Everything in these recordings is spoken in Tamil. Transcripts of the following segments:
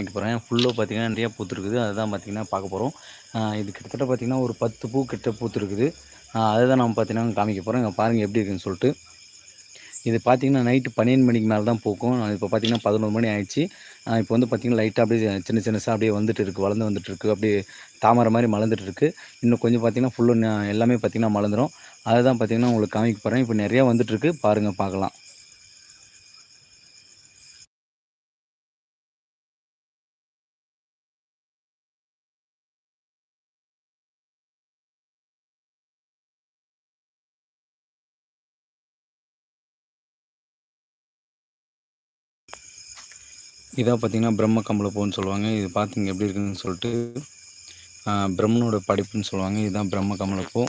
வைக்க போகிறேன் ஃபுல்லாக பார்த்திங்கன்னா நிறையா பூத்துருக்குது அதுதான் பார்த்திங்கன்னா பார்க்க போகிறோம் இது கிட்டத்தட்ட பார்த்தீங்கன்னா ஒரு பத்து பூ கிட்ட பூத்துருக்குது அதுதான் நம்ம பார்த்தீங்கன்னா காமிக்க போகிறோம் இங்கே பாருங்கள் எப்படி இருக்குன்னு சொல்லிட்டு. இது பார்த்தீங்கன்னா நைட்டு பன்னெண்டு மணிக்கு மேலே தான் பூக்கும். இப்போ பார்த்தீங்கன்னா பதினோரு மணி ஆயிடுச்சு. இப்போ வந்து பார்த்திங்கன்னா லைட்டாக அப்படியே சின்ன சின்னசாக அப்படியே வந்துட்டு இருக்குது வளர்ந்து வந்துட்டு இருக்குது அப்படியே தாமரை மாதிரி மலர்ந்துட்டு இருக்குது இன்னும் கொஞ்சம் பார்த்தீங்கன்னா ஃபுல்லு எல்லாமே பார்த்தீங்கன்னா மலர்ந்துடும் அதுதான் பார்த்தீங்கன்னா உங்களுக்கு காமிக்க போகிறேன் இப்போ நிறையா வந்துட்டுருக்கு பாருங்கள் பார்க்கலாம். இதாக பார்த்தீங்கன்னா பிரம்ம கம்பளப்பூன்னு சொல்லுவாங்க. இது பார்த்திங்க எப்படி இருக்குதுன்னு சொல்லிட்டு பிரம்மனோட படிப்புன்னு சொல்லுவாங்க. இதுதான் பிரம்ம கமலப்பூ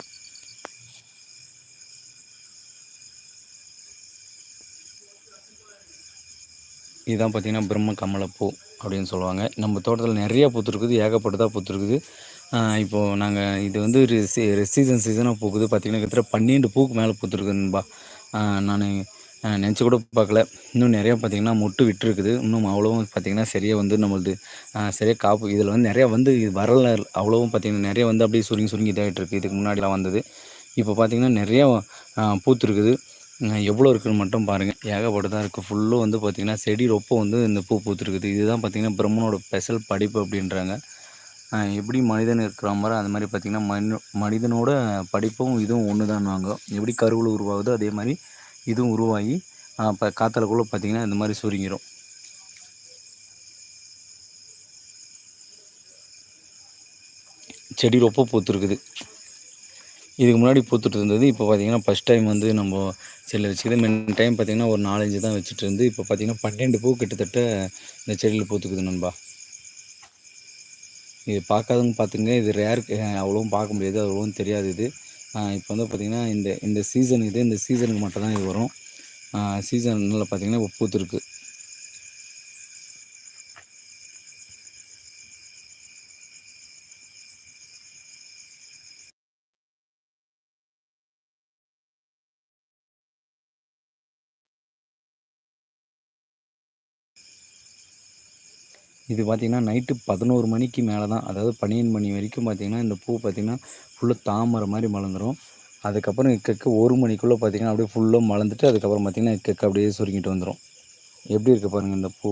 இதுதான் பார்த்திங்கன்னா பிரம்ம கமலப்பூ அப்படின்னு சொல்லுவாங்க. நம்ம தோட்டத்தில் நிறையா பூத்துருக்குது ஏகப்பட்டதாக பூத்துருக்குது இப்போது நாங்கள் இது வந்து ஒரு சீசன் சீசனாக பூக்குது. பார்த்திங்கன்னா கிட்டத்தட்ட பன்னெண்டு பூக்கு மேலே பூத்துருக்குதுன்பா நான் நினச்சி கூட பார்க்கல. இன்னும் நிறையா பார்த்திங்கன்னா மொட்டு விட்டுருக்குது. இன்னும் அவ்வளோவும் பார்த்திங்கன்னா சரியாக வந்து நம்மளது சரியாக காப்பு இதில் வந்து நிறையா வந்து இது வரல. அவ்வளோவும் பார்த்திங்கன்னா நிறையா வந்து அப்படியே சுருங்கி சுருங்கி இதாகிட்டு இருக்குது இதுக்கு முன்னாடிலாம் வந்தது. இப்போ பார்த்திங்கன்னா நிறையா பூத்துருக்குது. எவ்வளோ இருக்குதுன்னு மட்டும் பாருங்கள் ஏகப்பட்டதாக இருக்குது ஃபுல்லும் வந்து பார்த்திங்கன்னா செடி ரொப்ப வந்து இந்த பூ பூத்துருக்குது. இதுதான் பார்த்திங்கன்னா பிரம்மனோட ஸ்பெஷல் படிப்பு அப்படின்றாங்க. எப்படி மனிதன் இருக்கிற மாதிரி அந்த மாதிரி பார்த்திங்கன்னா மனு மனிதனோட படிப்பும் இதுவும் ஒன்று தான் வாங்க எப்படி கருவில் உருவாகுதோ அதே மாதிரி இதுவும் உருவாகி இப்போ காற்றுலக்குள்ளே பார்த்திங்கன்னா இந்த மாதிரி சுருங்கிடும் செடி ரொம்ப பூத்துருக்குது. இதுக்கு முன்னாடி பூத்துட்டு இருந்தது இப்போ பார்த்திங்கன்னா ஃபஸ்ட் டைம் வந்து நம்ம செடியில் வச்சுக்கிது மென் டைம் பார்த்திங்கன்னா ஒரு நாலஞ்சு தான் வச்சுட்டு இருந்து இப்போ பார்த்திங்கன்னா பன்னெண்டு பூ கிட்டத்தட்ட இந்த செடியில் பூத்துக்குது நண்பா. இது பார்க்காதவங்க பார்த்துங்க இது ரேர் அவ்வளோவும் பார்க்க முடியாது அவ்வளோவும் தெரியாது இது. இப்போ வந்து பார்த்திங்கன்னா இந்த இந்த சீசன் இது இந்த சீசனுக்கு மட்டும் தான் இது வரும். சீசனில் பார்த்திங்கன்னா இப்போ பூத்துருக்கு இது பார்த்திங்கன்னா நைட்டு பதினோரு மணிக்கு மேலே தான் அதாவது பன்னெண்டு மணி வரைக்கும் பார்த்திங்கன்னா இந்த பூ பார்த்திங்கன்னா ஃபுல்லாக தாமரை மாதிரி மலர்ந்துடும் அதுக்கப்புறம் இக்கக்கு ஒரு மணிக்குள்ளே பார்த்திங்கன்னா அப்படியே ஃபுல்லாக மலர்ந்துட்டு அதுக்கப்புறம் பார்த்திங்கன்னா இக்கக்கு அப்படியே சுருங்கிட்டு வந்துடும் எப்படி இருக்குது பாருங்கள் இந்த பூ?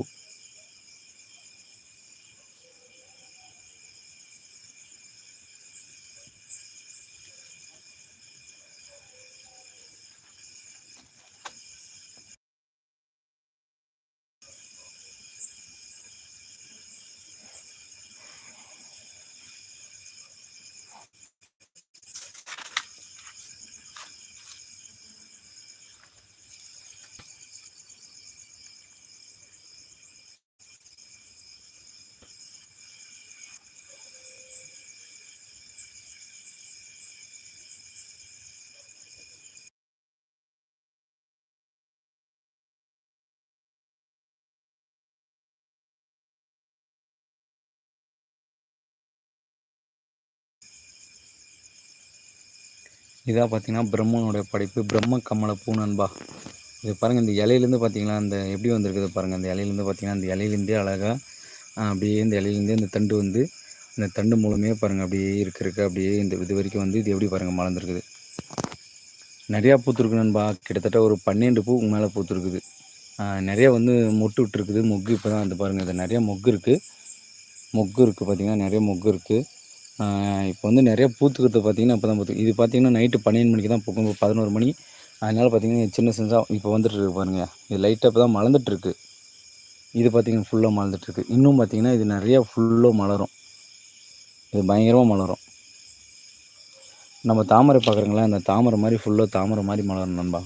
இதாக பார்த்தீங்கன்னா பிரம்மனுடைய படைப்பு. பிரம்ம கமல பூ நண்பா. இது பாருங்கள் இந்த இலையிலேருந்து பார்த்தீங்கன்னா அந்த எப்படி வந்திருக்குது பாருங்கள் அந்த இலையிலேருந்து பார்த்தீங்கன்னா அந்த இலையிலேருந்தே அழகாக அப்படியே இந்த இலையிலேருந்தே இந்த தண்டு வந்து இந்த தண்டு மூலமே பாருங்கள் அப்படியே இருக்கிறக்கு அப்படியே இந்த இது வரைக்கும் வந்து இது எப்படி பாருங்கள் மலர்ந்துருக்குது. நிறையா பூத்துருக்கு நண்பா. கிட்டத்தட்ட ஒரு பன்னெண்டு பூ மேலே பூத்துருக்குது. நிறையா வந்து மொட்டு விட்டுருக்குது. மொக்கு இப்போ தான் வந்து பாருங்கள் இது நிறையா மொக்கு இருக்குது மொக்கு இருக்குது பார்த்திங்கன்னா நிறைய மொக்கு இருக்குது இப்போ வந்து நிறைய பூத்துக்கிறது பார்த்திங்கன்னா இப்போ தான் பூத்து இது பார்த்திங்கன்னா நைட்டு பன்னெண்டு மணிக்கு தான் பூக்கும் பதினோரு மணி. அதனால் பார்த்திங்கன்னா சின்ன சின்னதாக இப்போ வந்துட்டுருக்கு பாருங்கள் இது லைட்டாக இப்போ தான் மலர்ந்துட்டுருக்கு இது பார்த்திங்கன்னா ஃபுல்லாக மலர்ந்துட்டுருக்கு இன்னும் பார்த்திங்கன்னா இது நிறையா ஃபுல்லாக மலரும். இது பயங்கரமாக மலரும். நம்ம தாமரை பார்க்குறங்களா அந்த தாமரை மாதிரி ஃபுல்லாக தாமரை மாதிரி மலரும் நண்பா.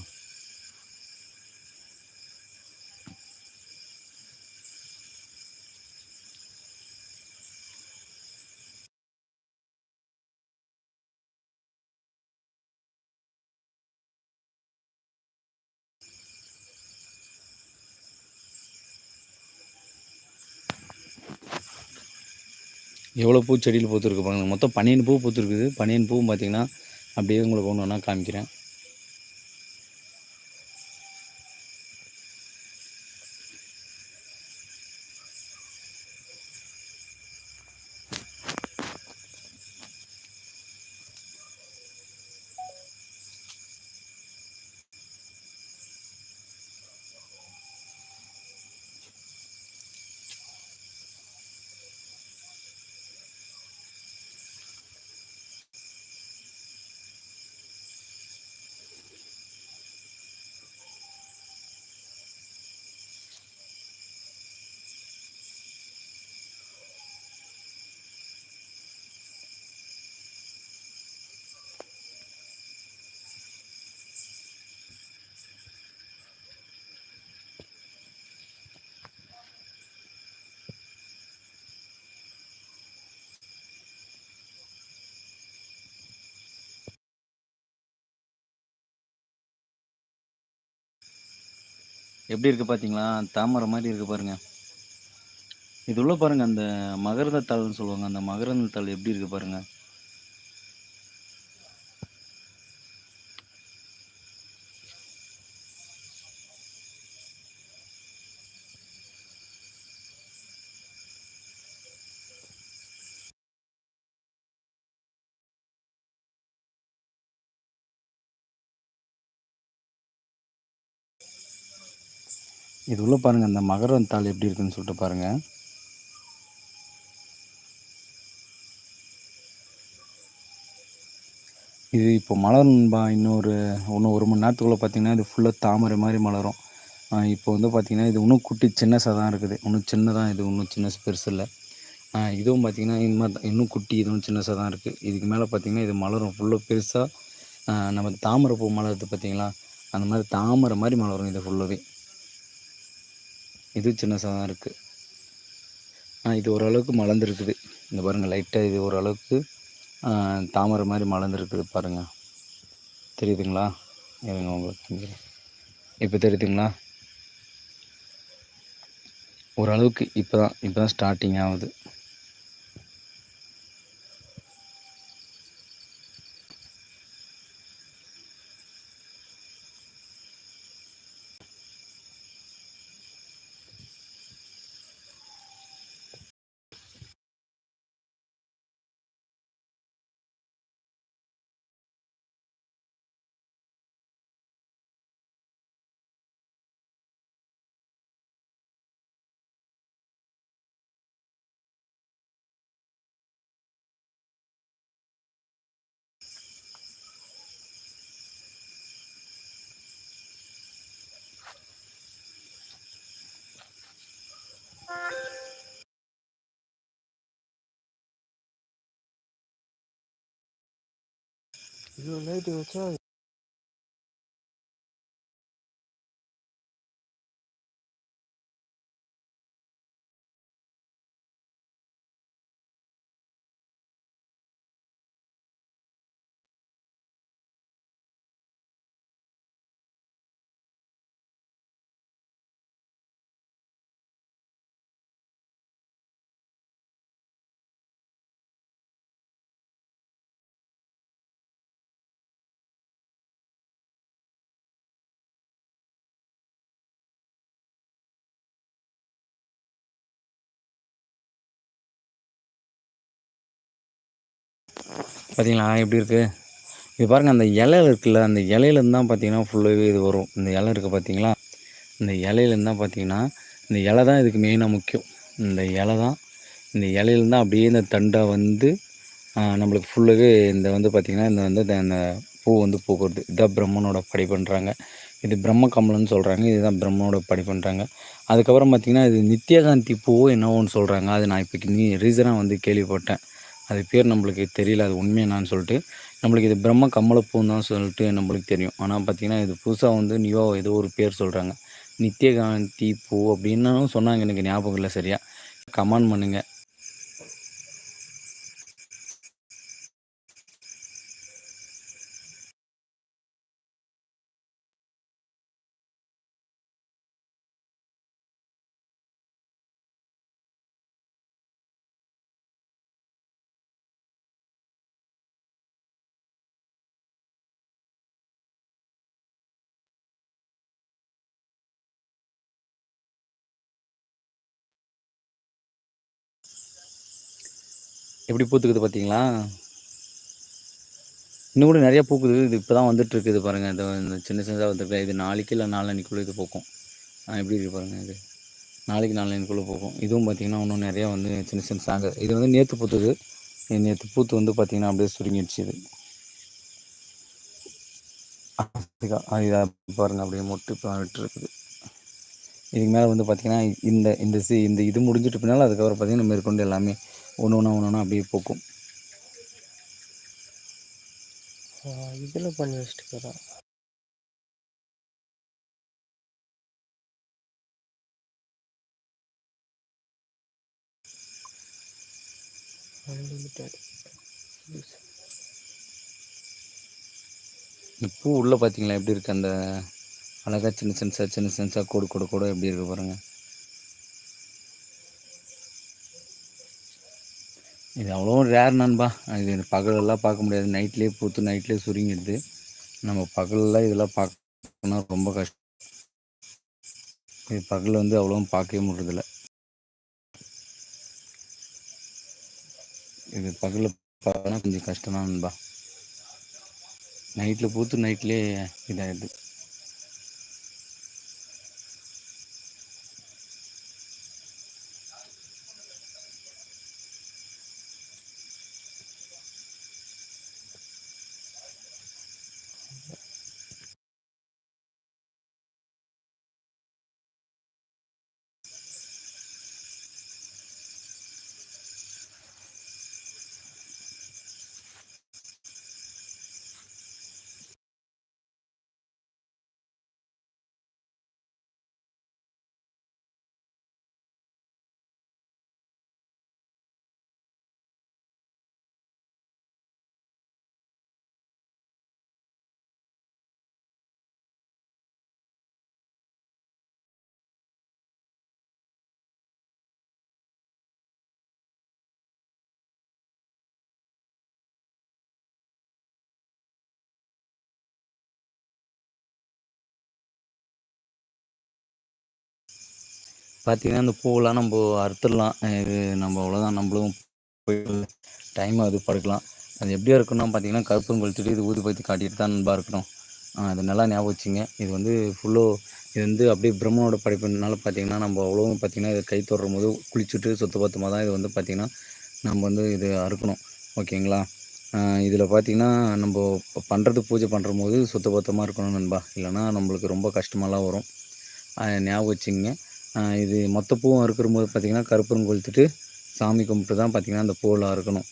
எவ்வளோ பூ செடியில் பூத்துருக்கு பாருங்கள் மொத்தம் பன்னெண்டு பூ பூத்துருக்குது. பன்னெண்டு பூவும் பார்த்திங்கன்னா அப்படியே உங்களுக்கு ஒன்று ஒன்றா காமிக்கிறேன். எப்படி இருக்குது பார்த்தீங்களா தாமரை மாதிரி இருக்குது பாருங்கள் இது உள்ளே பாருங்கள் அந்த மகரந்த தாள்னு சொல்லுவாங்க. அந்த மகரந்த தாள் எப்படி இருக்குது பாருங்கள் இது உள்ள பாருங்கள் அந்த மகரந்த தாள் எப்படி இருக்குன்னு சொல்லிட்டு பாருங்கள் இது இப்போ மலரும்பா இன்னொரு இன்னும் ஒரு மணி நேரத்துக்குள்ளே பார்த்தீங்கன்னா இது ஃபுல்லாக தாமரை மாதிரி மலரும். இப்போ வந்து பார்த்திங்கன்னா இது இன்னும் குட்டி சின்னசாக தான் இருக்குது. இன்னும் சின்னதாக இது இன்னும் சின்ன பெருசு இல்லை. இதுவும் பார்த்திங்கன்னா இது மாதிரி இன்னும் குட்டி இதுவும் சின்னசாக தான் இருக்குது இதுக்கு மேலே பார்த்திங்கன்னா இது மலரும் ஃபுல்லாக பெருசாக நம்ம தாமரை பூ மலருது பார்த்திங்களா அந்த மாதிரி தாமரை மாதிரி மலரும் இது ஃபுல்லாகவே இது சின்னசாக தான் இருக்குது இது ஓரளவுக்கு மலர்ந்துருக்குது. இந்த பாருங்கள் லைட்டாக இது ஓரளவுக்கு தாமரை மாதிரி மலர்ந்துருக்குது பாருங்கள் தெரியுதுங்களா? இவங்க உங்களுக்கு இப்போ தெரியுதுங்களா? ஓரளவுக்கு இப்போ தான் இப்போ தான் ஸ்டார்டிங் ஆகுது. 有来得快 பார்த்தீங்களா எப்படி இருக்குது இது பாருங்கள் அந்த இலை இருக்குல்ல அந்த இலையிலேருந்து தான் பார்த்தீங்கன்னா ஃபுல்லாகவே இது வரும். இந்த இலை இருக்குது பார்த்தீங்களா இந்த இலையிலேருந்து தான் பார்த்தீங்கன்னா இந்த இலை தான் இதுக்கு மெயினாக முக்கியம். இந்த இலை தான் இந்த இலையிலேருந்து அப்படியே இந்த தண்டை வந்து நம்மளுக்கு ஃபுல்லாகவே இந்த வந்து பார்த்திங்கன்னா இந்த வந்து இந்த பூ வந்து பூக்கிறது. இதுதான் பிரம்மனோட படி பண்ணுறாங்க இது பிரம்ம கமலம்னு சொல்கிறாங்க இதுதான் பிரம்மனோட படி பண்ணுறாங்க அதுக்கப்புறம் பார்த்திங்கன்னா இது நித்யகாந்தி பூவோ என்னவோன்னு சொல்கிறாங்க அது நான் இப்போ நீ ரீசனாக வந்து கேள்விப்பட்டேன். அது பேர் நம்மளுக்கு தெரியல அது உண்மை என்னான்னு சொல்லிட்டு. நம்மளுக்கு இது பிரம்ம கமலப்பூன்னு தான் சொல்லிட்டு நம்மளுக்கு தெரியும். ஆனால் பார்த்திங்கன்னா இது புதுசாக வந்து நியூவாக ஏதோ ஒரு பேர் சொல்கிறாங்க நித்தியகாந்தி பூ அப்படின்னாலும் சொன்னாங்க எனக்கு ஞாபகம் இல்லை சரியாக கமெண்ட் பண்ணுங்கள் எப்படி பூத்துக்குது பார்த்தீங்களா? இன்னும் கூட நிறையா பூக்குது. இது இப்போ தான் வந்துட்டுருக்குது பாருங்கள் இந்த இந்த சின்ன சின்னதாக வந்துருக்கு. இது நாளைக்கு இல்லை நாளன்னைக்குள்ளே இது பூக்கும். எப்படி இருக்குது பாருங்கள் இது. நாளைக்கு நாளன்னைக்குள்ளே பூக்கும். இதுவும் பார்த்திங்கன்னா இன்னும் நிறையா வந்து சின்ன சின்ன சாங்க. இது வந்து நேற்று பூத்துது. நேற்று பூத்து வந்து பார்த்திங்கன்னா அப்படியே சுருங்கிடுச்சு இது. இதாக பாருங்கள் அப்படியே மொட்டு இப்போ விட்டுருக்குது. இதுக்கு மேலே வந்து பார்த்திங்கன்னா இந்த இந்த சி இந்த இது முடிஞ்சிட்டு பின்னால் அதுக்கப்புறம் பார்த்திங்கன்னா மேற்கொண்டு எல்லாமே ஒன்று ஒன்றா ஒன்று ஒன்றா அப்படியே போக்கும் இதில் பண்ணி வச்சுட்டு போகிறேன் பூ உள்ளே பார்த்தீங்களா எப்படி இருக்குது அந்த அழகாக சின்ன சின்னசாக சின்ன சின்னசாக கோடு கோடு கோடு எப்படி இருக்கு பாருங்கள் இது அவ்வளோ ரேர் நண்பா. இது பகலெல்லாம் பார்க்க முடியாது. நைட்லேயே பூத்து நைட்லேயே சுருங்கிடுது. நம்ம பகலெல்லாம் இதெல்லாம் பார்க்கணும்னா ரொம்ப கஷ்டம். இது பகலில் வந்து அவ்வளோவும் பார்க்கவே முடியறதில்ல. இது பகலில் பார்க்கணும் கொஞ்சம் கஷ்டம் தான் நண்பா நைட்டில் பூத்து நைட்லேயே இதாகிடுது பார்த்தீங்கன்னா இந்த பூவெல்லாம் நம்ம அறுத்துடலாம். இது நம்ம அவ்வளோதான் நம்மளும் போய் டைம் அது படுக்கலாம். அது எப்படியா இருக்கணும் பார்த்தீங்கன்னா கருப்பும் திடீர் இது ஊதுபத்தி காட்டிட்டு தான் நண்பா இருக்கணும். அது நல்லா ஞாபகம் வச்சுங்க. இது வந்து ஃபுல்லோ இது வந்து அப்படியே பிரம்மனோட படைப்புனால பார்த்தீங்கன்னா நம்ம அவ்வளோவும் பார்த்தீங்கன்னா இது கை தொடரும் போது குளிச்சுட்டு சுத்த பத்தமாக தான் இது வந்து பார்த்தீங்கன்னா நம்ம வந்து இது அறுக்கணும். ஓகேங்களா? இதில் பார்த்தீங்கன்னா நம்ம பண்ணுறது பூஜை பண்ணுற போது சுத்த பத்தமாக இருக்கணும் நண்பா. இல்லைன்னா நம்மளுக்கு ரொம்ப கஷ்டமாலாம் வரும். ஞாபகம் வச்சுங்க. இது மொத்த பூவும் அறுக்கிற போது பார்த்தீங்கன்னா கருப்பரும் கொளுத்துட்டு சாமி கும்பிட்டு தான் பார்த்தீங்கன்னா அந்த பூவெல்லாம் அறுக்கணும்.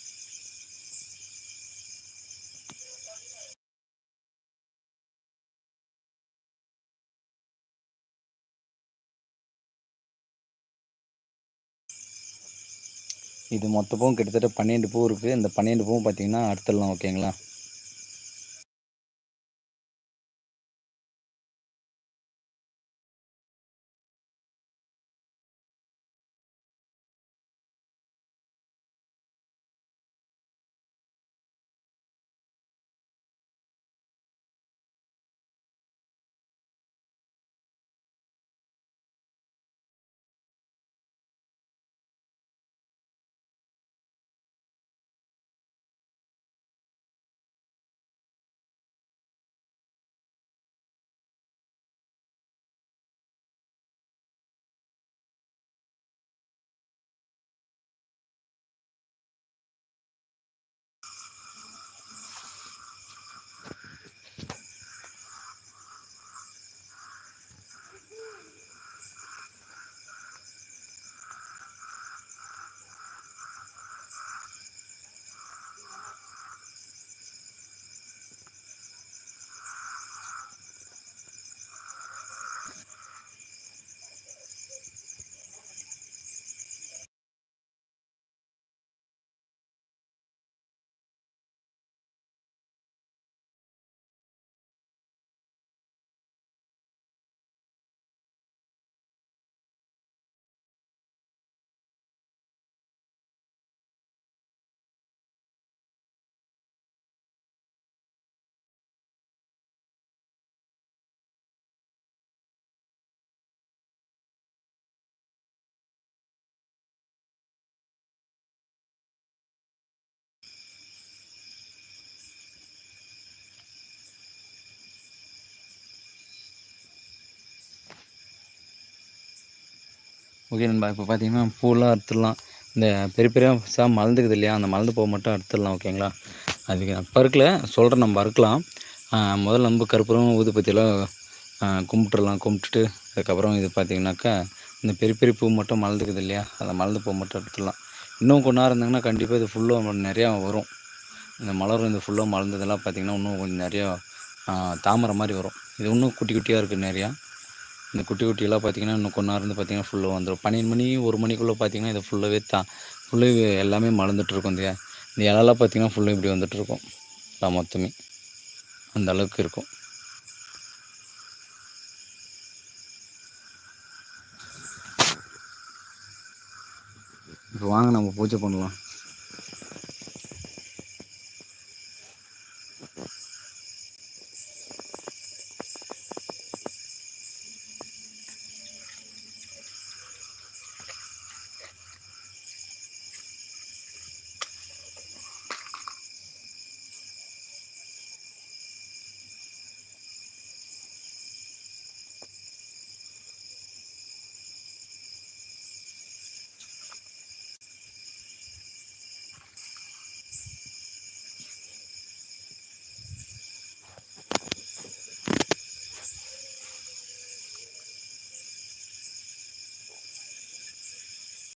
இது மொத்த பூவும் கிட்டத்தட்ட பன்னெண்டு பூ இருக்குது இந்த பன்னெண்டு பூவும் பார்த்தீங்கன்னா அறுத்துடலாம் ஓகேங்களா? ஓகே நண்பா இப்போ பார்த்தீங்கன்னா பூலாம் அறுத்துடலாம். இந்த பெரிய பெரிய மலர்ந்துக்குது இல்லையா அந்த மலர்ந்து பூ மட்டும் அறுத்துடலாம் ஓகேங்களா? அதுக்கு நான் பருக்கில் சொல்கிறேன் நம்ம அறுக்கலாம். முதல்ல நம்ம கற்பூரம் ஊதுபத்தியெல்லாம் கும்பிட்டுடலாம். கும்பிட்டுட்டு அதுக்கப்புறம் இது பார்த்தீங்கன்னாக்கா இந்த பெரிய பெரிய பூ மட்டும் மலர்ந்துக்குது இல்லையா அந்த மலர்ந்து பூ மட்டும் எடுத்துடலாம் இன்னும் கொஞ்ச நேரம் இருந்தாங்கன்னா கண்டிப்பாக இது ஃபுல்லாக நிறையா வரும். இந்த மலரும் இந்த ஃபுல்லாக மலர்ந்ததெல்லாம் பார்த்தீங்கன்னா இன்னும் கொஞ்சம் நிறையா தாமரை மாதிரி வரும். இது இன்னும் குட்டி குட்டியாக இருக்குது நிறையா. இந்த குட்டி குட்டியெல்லாம் பார்த்தீங்கன்னா இன்னும் கொஞ்ச நேரம் வந்து பார்த்தீங்கன்னா ஃபுல்லாக வந்துடும் பன்னெண்டு மணி ஒரு மணிக்குள்ளே பார்த்தீங்கன்னா இது ஃபுல்லாகவே தான் ஃபுல்லாக எல்லாமே மலர்ந்துட்டுருக்கும் இந்த இந்த இலெல்லாம் பார்த்தீங்கன்னா ஃபுல்லாக இப்படி வந்துட்டுருக்கும் எல்லாம் மொத்தமே. அந்த அளவுக்கு இருக்கும். இப்போ வாங்க நம்ம பூஜை பண்ணலாம்.